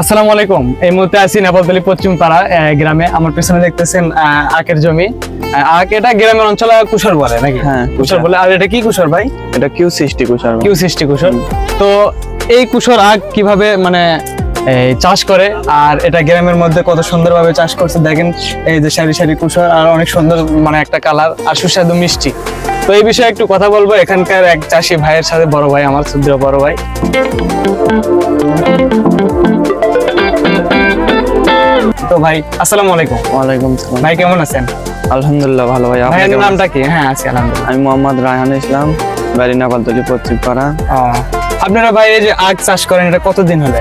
আসসালামু আলাইকুম। এই মুহূর্তে আছি নেপালতলি পশ্চিম পাড়া গ্রামে। আমার পেছনে দেখতেছেন আখের জমি। আখ এটা গ্রামের অঞ্চলে কুশর বলে নাকি? হ্যাঁ, কুশর কুশর। বলে। আর এটা কি কুশর ভাই? এটা কিউ সৃষ্টি কুষার কিউ সৃষ্টি কুশর তো এই কুশর আখ কীভাবে মানে চাষ করে আর এটা গ্রামের মধ্যে কত সুন্দরভাবে চাষ করছে। দেখেন এই যে সারি সারি কুশর আর অনেক সুন্দর মানে একটা কালার আর সুস্বাদু মিষ্টি। তো এই বিষয়ে একটু কথা বলব। এখানকার এক চাষি ভাইয়ের সাথে বড় ভাই আমার সুদ্র বড় ভাই। তো ভাই আসসালামু আলাইকুম। ওয়ালাইকুম সালাম ভাই কেমন আছেন? আলহামদুলিল্লাহ ভালো ভাই আপনি ভাইয়ের নামটা কি? হ্যাঁ আছি আলহামদুলিল্লাহ। আমি মোহাম্মদ রায়হান ইসলাম বাড়ি নাপালতলি আপনারা ভাই এই যে আখ চাষ করেন এটা কতদিন হলে?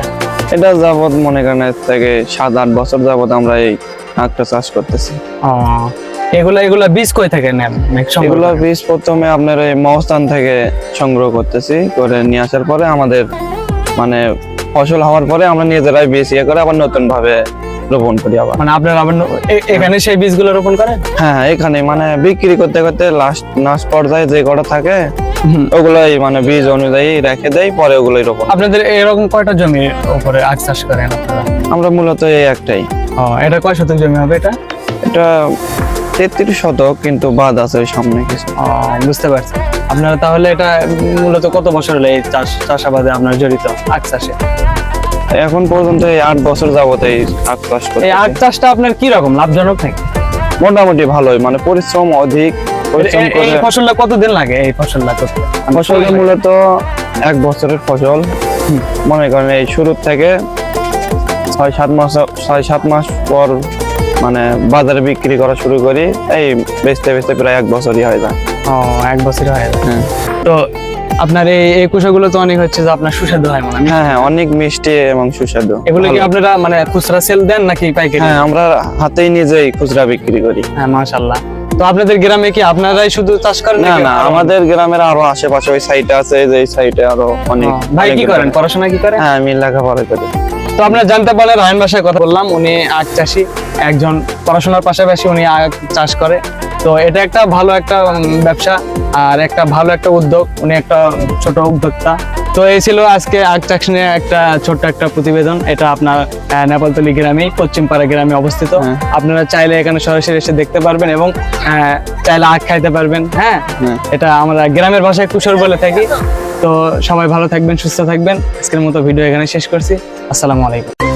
এটা যাবত মনে করেন থেকে সাত আট বছর যাবত আমরা এই আখটা চাষ করতেছি এগুলা এগুলা বীজ কই থেকে নেন এগুলো? বীজ প্রথমে আপনার এই মহস্থান থেকে সংগ্রহ করতেছি করে নিয়ে আসার পরে আমাদের মানে ফসল হওয়ার পরে আমরা নিজেরাই বীজ ইয়ে করে আবার নতুন ভাবে রোপণ করি আবার। মানে আপনারা আবার এখানে সেই বীজগুলো রোপণ করেন? হ্যাঁ এখানে মানে বিক্রি করতে করতে লাস্ট লাস্ট পর্যায়ে যে কটা থাকে ওগুলোই মানে বীজ অনুযায়ী রেখে দেয় পরে ওগুলোই রোপণ। আপনাদের এরকম কয়টা জমি উপরে আখ চাষ করেন আপনারা? আমরা মূলত এই একটাই। ও এটা কয় শতক জমি হবে এটা? এটা তেত্রিশ শতক কিন্তু বাদ আছে ওই সামনে কিছু। বুঝতে পারছি। আপনারা তাহলে এটা মূলত কত বছর হলো এই চাষ চাষাবাদে আপনার জড়িত আখ চাষে? এখন পর্যন্ত এই আট বছর যাবত এই আখ চাষ এই আখ চাষটা আপনার কি রকম? লাভজনক নাকি? মোটামুটি ভালোই মানে পরিশ্রম অধিক পরিশ্রম করে এই ফসলটা কতদিন লাগে? এই ফসলটা করতে? ফসল মূলত এক বছরের ফসল। মনে করেন এই শুরু থেকে ছয় সাত মাস ছয় সাত মাস পর মানে বাজারে বিক্রি করা শুরু করি এই বেচতে বেচতে প্রায় এক বছরই হয়ে যায়। ও এক বছর হয়ে যায়। হ্যাঁ। তো আপনার এই এই কুশাগুলো তো অনেক হচ্ছে যে আপনার সুস্বাদু হয় মনে হয়। হ্যাঁ অনেক মিষ্টি এবং সুস্বাদু। এগুলো কি আপনারা মানে খুচরা সেল দেন নাকি পাইকারি? হ্যাঁ আমরা হাতেই নিজেই খুচরা বিক্রি করি। হ্যাঁ মাশাল্লাহ তো আপনাদের গ্রামে কি আপনারাই শুধু চাষ করেন না না আমাদের গ্রামের আরও আশেপাশে ওই সাইটে আছে যে সাইটে আরও অনেক ভাই কি করেন? পড়াশোনা কি করেন? হ্যাঁ আমি লেখাপড়া করি। তো আপনারা জানতে পারলেন রায়ন ভাষায় কথা বললাম। উনি আখ চাষি একজন পড়াশোনার পাশাপাশি উনি আখ চাষ করে। তো এটা একটা ভালো একটা ব্যবসা আর একটা ভালো একটা উদ্যোগ উনি একটা ছোট উদ্যোক্তা। তো এই ছিল আজকে নিয়ে একটা ছোট্ট একটা প্রতিবেদন এটা আপনার নেপালতলি গ্রামে পশ্চিমপাড়া গ্রামে অবস্থিত। হ্যাঁ। আপনারা চাইলে এখানে সরাসরি এসে দেখতে পারবেন এবং আহ, চাইলে আখ খাইতে পারবেন হ্যাঁ? হ্যাঁ। এটা আমরা গ্রামের ভাষায় কুশর বলে থাকি। তো সবাই ভালো থাকবেন সুস্থ থাকবেন। আজকের মতো ভিডিও এখানে শেষ করছি। আসসালামু আলাইকুম।